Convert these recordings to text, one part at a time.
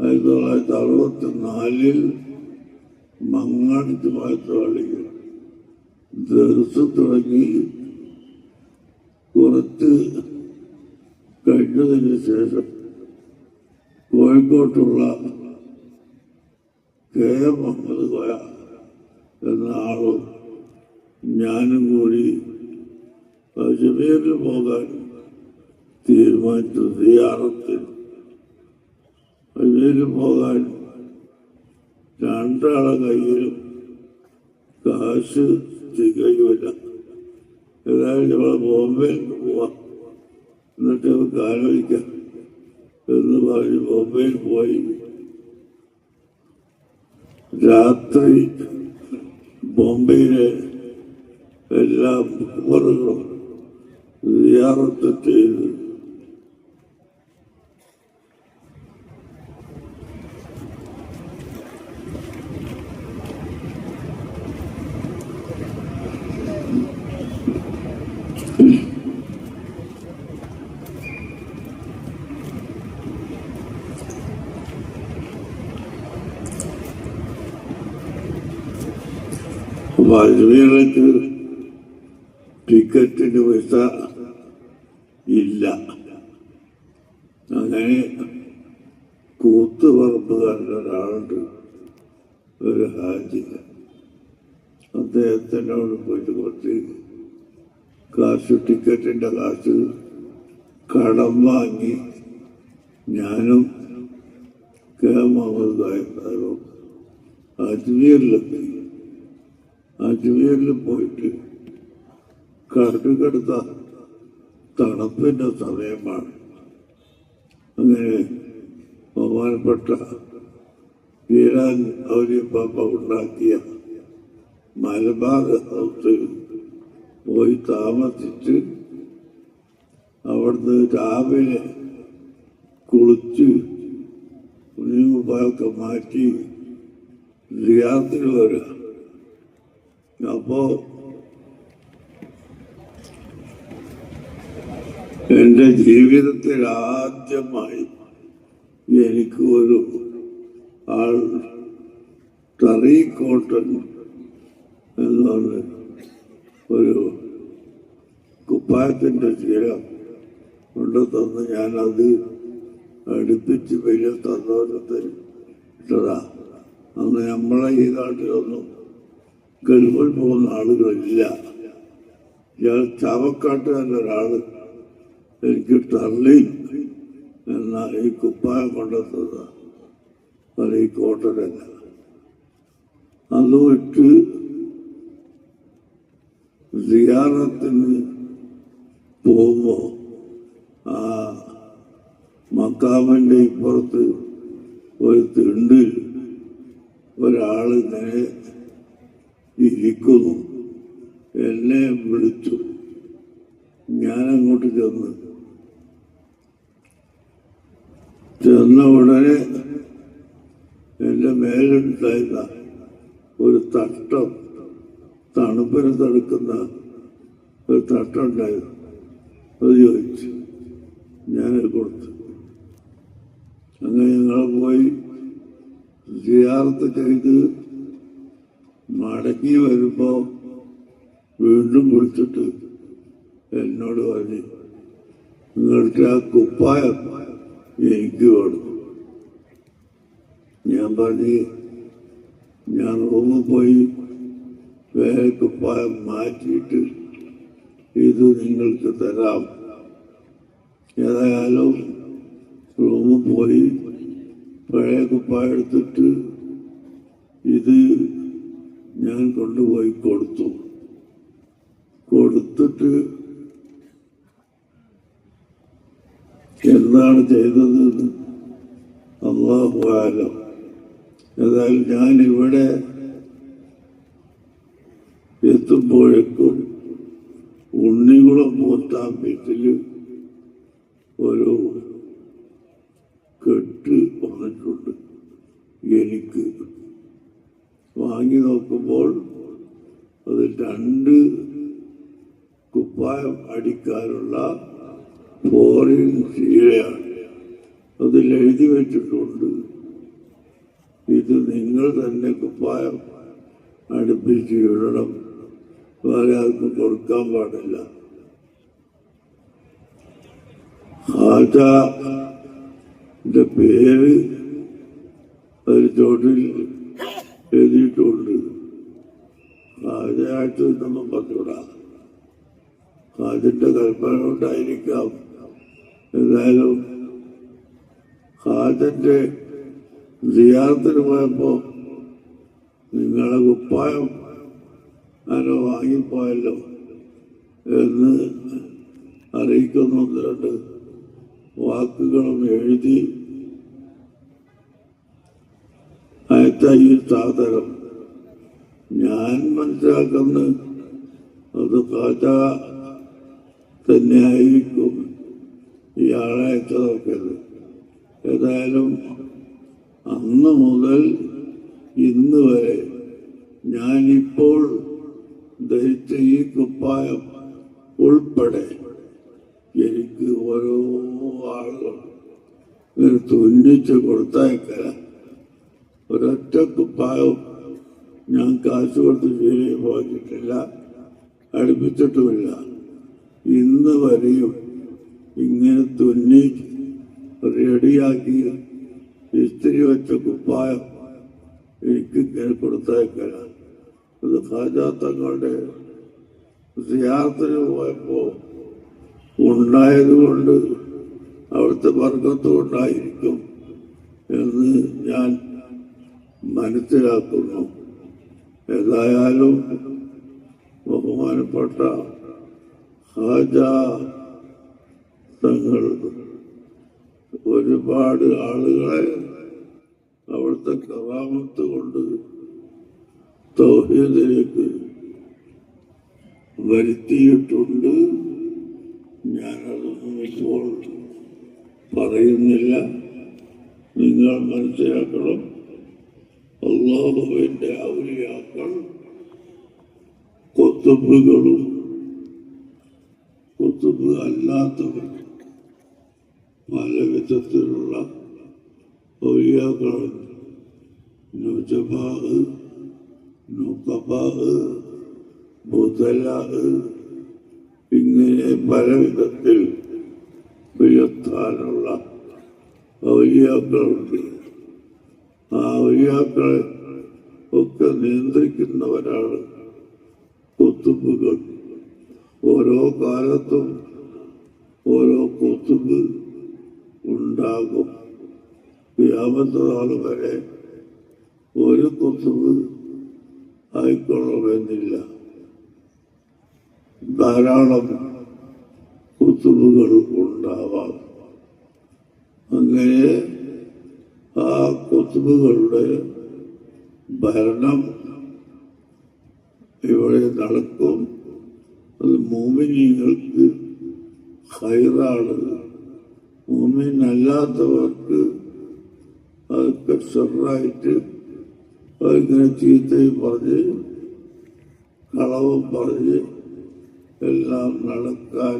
ആയിരത്തി തൊള്ളായിരത്തി അറുപത്തി നാലിൽ മങ്ങാടിച്ച് മാറ്റവാളികൾ ദിവസം തുടങ്ങി. കുറച്ച് കഴിഞ്ഞതിന് ശേഷം കോഴിക്കോട്ടുള്ള കെ എം മുഹമ്മദ് കോയ എന്ന ആളും ഞാനും കൂടി അജ്മീറിൽ പോകാൻ തീരുമാനിച്ചു സിയാറത്തിൽ അജ്മീറിൽ പോകാൻ രണ്ടാളെ കയ്യിലും കാശ് തികയുമില്ല ഏതായാലും നമ്മളെ ബോംബെ പോവാം. എന്നിട്ട് നമുക്ക് ആലോചിക്കാം. എന്ന് പറഞ്ഞ് ബോംബെയിൽ പോയി. രാത്രി ബോംബെയിലെ എല്ലാ സിയാറത്ത് ചെയ്ത്. അജ്മീറിലേക്ക് ടിക്കറ്റിന് പൈസ ഇല്ല. അങ്ങനെ കൂത്തുപറമ്പുകാരന്റെ ഒരാളുണ്ട്. ഒരു ഹാജി അദ്ദേഹത്തിനോട് പോയിട്ട് കുറച്ച് കാശ് ടിക്കറ്റിന്റെ കാശ് കടം വാങ്ങി ഞാനും കെ. മുഹമ്മദ് സാഹിബ് അജ്മീറിലെത്തി അജ്മീറിൽ പോയിട്ട് കടലുകടുത്ത തണുപ്പിന്റെ സമയമാണ്. അങ്ങനെ ബഹുമാനപ്പെട്ട വീരാൻ പാപ്പ ഉണ്ടാക്കിയ മലബാർ ഹൗസിൽ പോയി താമസിച്ച് അവിടുന്ന് രാവിലെ കുളിച്ച് കുഞ്ഞുകുപ്പായൊക്കെ മാറ്റി റിയാത്തിൽ വരിക അപ്പോ എന്റെ ജീവിതത്തിൽ ആദ്യമായി എനിക്ക് ഒരു ആൾ ടറീക്കോട്ടൻ എന്നുള്ള ഒരു കുപ്പായത്തിന്റെ ശീലം കൊണ്ടു തന്ന് ഞാനത് അടുപ്പിച്ച് വലിയ തന്നോരത്തിൽ ഇട്ടതാ. അന്ന് നമ്മളെ ഈ നാട്ടിലൊന്നും ഗൾഫിൽ പോകുന്ന ആളുകളില്ല. ഇയാൾ ചാവക്കാട്ടുകാരന്റെ ഒരാൾ എനിക്ക് ടർലി എന്ന ഈ കുപ്പായം കൊണ്ടെത്തത് അത് ഈ കോട്ടനല്ല അത് വിട്ട് സിയാറത്തിന് പോകുമ്പോൾ ആ മക്കാമന്റെ ഇപ്പുറത്ത് ഒരു തിണ്ടിൽ ഒരാളിങ്ങനെ ഇരിക്കുന്നു. എന്നെ വിളിച്ചു. ഞാൻ അങ്ങോട്ട് ചെന്ന്. ചെന്ന ഉടനെ എന്റെ മേലുണ്ടായിരുന്ന ഒരു തട്ടം തണുപ്പിന് തടുക്കുന്ന ഒരു തട്ടം ഉണ്ടായിരുന്നു. അത് ചോദിച്ചു. ഞാൻ കൊടുത്തു. അങ്ങനെ ഞങ്ങൾ പോയി. സിയാർത്ത് ചെയ്ത് മടങ്ങി വരുമ്പോ വീണ്ടും വിളിച്ചിട്ട് എന്നോട് പറഞ്ഞു നിങ്ങൾക്ക് ആ കുപ്പായം എനിക്ക് വേണം. ഞാൻ പറഞ്ഞു ഞാൻ റൂമിൽ പോയി വേറെ കുപ്പായം മാറ്റിയിട്ട് ഇത് നിങ്ങൾക്ക് തരാം. ഏതായാലും റൂമിൽ പോയി പഴയ കുപ്പായം എടുത്തിട്ട് ഇത് ഞാൻ കൊണ്ടുപോയി കൊടുത്തു. കൊടുത്തിട്ട് എന്താണ് ചെയ്തത് അള്ളാഹു ആലം. ഏതായാലും ഞാൻ ഇവിടെ എത്തുമ്പോഴേക്കും ഉണ്ണികുളം പോത്താൻ വീട്ടിൽ ഒരു കെട്ട് വന്നിട്ടുണ്ട്. എനിക്ക് വാങ്ങി നോക്കുമ്പോൾ അത് രണ്ട് കുപ്പായം അടിക്കാനുള്ള ഫോറിൻ ശീലയാണ് അതിൽ എഴുതി വെച്ചിട്ടുണ്ട് ഇത് നിങ്ങൾ തന്നെ കുപ്പായം അടുപ്പിച്ച് ഇടണം. വേറെ ആർക്കും കൊടുക്കാൻ പാടില്ല. ഹാജന്റെ പേര് ഒരു ചോട്ടിൽ എഴുതിയിട്ടുണ്ട്. ഹാജയായിട്ട് നമ്മൾ പറഞ്ഞുകൂടാ ഹാജിന്റെ കൽപ്പന കൊണ്ടായിരിക്കാം എന്തായാലും ഹാജന്റെ സിയാറത്തിന് പോയപ്പോ നിങ്ങളെ കുപ്പായം ആരോ വാങ്ങിപ്പോയല്ലോ എന്ന് അറിയിക്കുന്ന. ഒന്ന് രണ്ട് വാക്കുകളും എഴുതി അയച്ച ഈ സാധനം ഞാൻ മനസ്സിലാക്കുന്ന അത് കാച്ച തന്നെയായിരിക്കും. ഇയാളെ അയച്ചതൊക്കെ ഏതായാലും അന്ന് മുതൽ ഇന്ന് വരെ ഞാനിപ്പോൾ ധരിച്ച ഈ കുപ്പായം ഉൾപ്പെടെ എനിക്ക് ഓരോ ആളുകൾ ഇങ്ങനെ തുന്നിച്ച് കൊടുത്തയക്കല ഒരൊറ്റ കുപ്പായവും ഞാൻ കാശ് കൊടുത്ത് ശരിയായി പോയിട്ടില്ല അടുപ്പിച്ചിട്ടുമില്ല. ഇന്ന് വരെയും ഇങ്ങനെ തുന്നി റെഡിയാക്കി ഇസ്തിരി വെച്ച കുപ്പായം എനിക്ക് ഇങ്ങനെ കൊടുത്തയക്കല ഇത് ഖാജാത്തങ്ങളുടെ സിയാർത്തിന് പോയപ്പോ ഉണ്ടായതുകൊണ്ട് അവിടുത്തെ വർഗത്തും ഉണ്ടായിരിക്കും എന്ന് ഞാൻ മനസ്സിലാക്കുന്നു. ഏതായാലും ബഹുമാനപ്പെട്ട ഹാജ തങ്ങൾ ഒരുപാട് ആളുകളെ അവിടുത്തെ കറാമത്ത് കൊണ്ട് തൗഹീദിലേക്ക് വരുത്തിയിട്ടുണ്ട്. ഞാനതൊന്നും ഇപ്പോൾ പറയുന്നില്ല. നിങ്ങൾ മനസ്സിലാക്കണം. അള്ളാഹുവിന്റെ ഔലിയാക്കൾ കൊത്തുബുകളും കൊത്തുബ് അല്ലാത്തവർ പല വിധത്തിലുള്ള ഔലിയാക്കളുണ്ട് നുജബാഹ് നുക്കബാഹ് ബുധലാഹ് ഇങ്ങനെ പല വിധത്തിൽ ഉയർത്താനുള്ള ഔലിയാക്കളുണ്ട് ആ ഔലിയാക്കളെ ഒക്കെ നിയന്ത്രിക്കുന്നവരാണ് കൊത്തുബുകൾ ഓരോ കാലത്തും ഓരോ കൊത്തുബ് ഉണ്ടാകും. വ്യാപത്ത നാൾ വരെ ഒരു കൊത്തുബ് ആയിക്കൊള്ളണമെന്നില്ല. ധാരാളം കുത്തുമ്പുകൾ ഉണ്ടാവാം. അങ്ങനെ ആ കുത്തുബുകളുടെ ഭരണം ഇവിടെ നടക്കും. അത് മോമിനിങ്ങൾക്ക് ഹൈറാണ്. മോമിൻ അല്ലാത്തവർക്ക് അതൊക്കെ ഷെറായിട്ട് അതിങ്ങനെ ചീത്തയും പറഞ്ഞ് കളവും പറഞ്ഞ് എല്ലാം നടക്കാൻ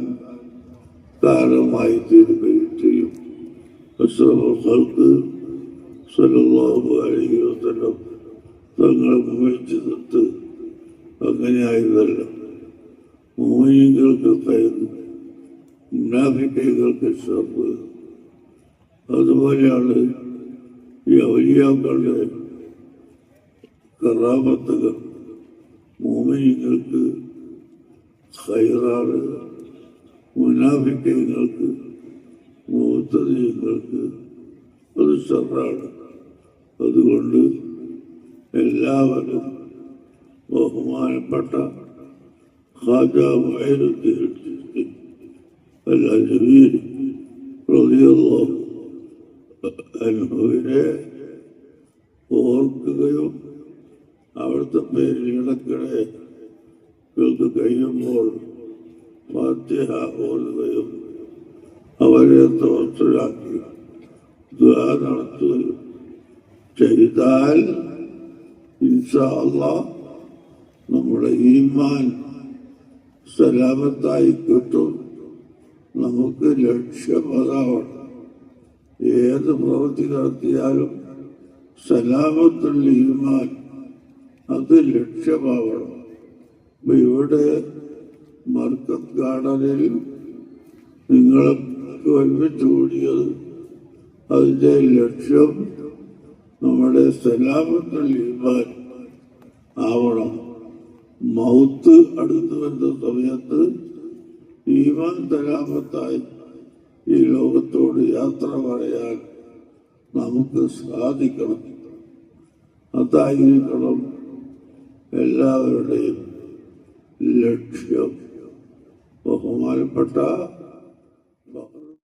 കാരണമായി തീരുകയും ചെയ്യും. അഷ്റഫുകൾക്ക് സല്ലല്ലാഹു അലൈഹി വസല്ലം തങ്ങളെ മുമിച്ച് നിട്ട് അങ്ങനെയായതല്ല മോഹിനികൾക്ക് കയറ് മുനാഫിക്കൈകൾക്ക് ഷർവ് അതുപോലെയാണ് ഈ ഔലിയാക്കളുടെ കറാമത്തുകൾ മോമിനിങ്ങൾക്ക് ഹൈറാണ് മുനാഫിക്കങ്ങൾക്ക് മൂത്തതീയങ്ങൾക്ക് അത് ഷറാണ് അതുകൊണ്ട് എല്ലാവരും ബഹുമാനപ്പെട്ട ഖാജ മുഹൈനുദ്ദീൻ അജ്മീർ റളിയല്ലാഹു അൻഹുവിനെ ഓർക്കുകയും അവിടുത്തെ പേരിൽ ഇടക്കിടെ കേൾക്ക് കഴിയുമ്പോൾ ഫാത്തിഹ ഓതുകയും അവരെ തോർച്ചലാക്കി ദുആ നടത്തുകയും ചെയ്താൽ ഇൻഷാല്ല നമ്മുടെ ഈമാൻ സലാമത്തായി കിട്ടും. നമുക്ക് ലക്ഷ്യം അതാവണം ഏത് പ്രവൃത്തി നടത്തിയാലും സലാമത്തുള്ള ഈമാൻ അത് ലക്ഷ്യമാവണം. അപ്പൊ ഇവിടെ മർക്കത്ത് ഗാർഡനിൽ നിങ്ങൾ ഒരുമിച്ച് കൂടിയത് അതിന്റെ ലക്ഷ്യം നമ്മുടെ സലാമത്തുൽ ഈമാൻ ആവണം. മൗത്ത് അടുത്തു വരുന്ന സമയത്ത് ഈമാൻ സലാമത്തായി ഈ ലോകത്തോട് യാത്ര പറയാൻ നമുക്ക് സാധിക്കണം. അതായിരിക്കണം എല്ലാവരുടെയും ലക്ഷ്യം. ബഹുമാനപ്പെട്ട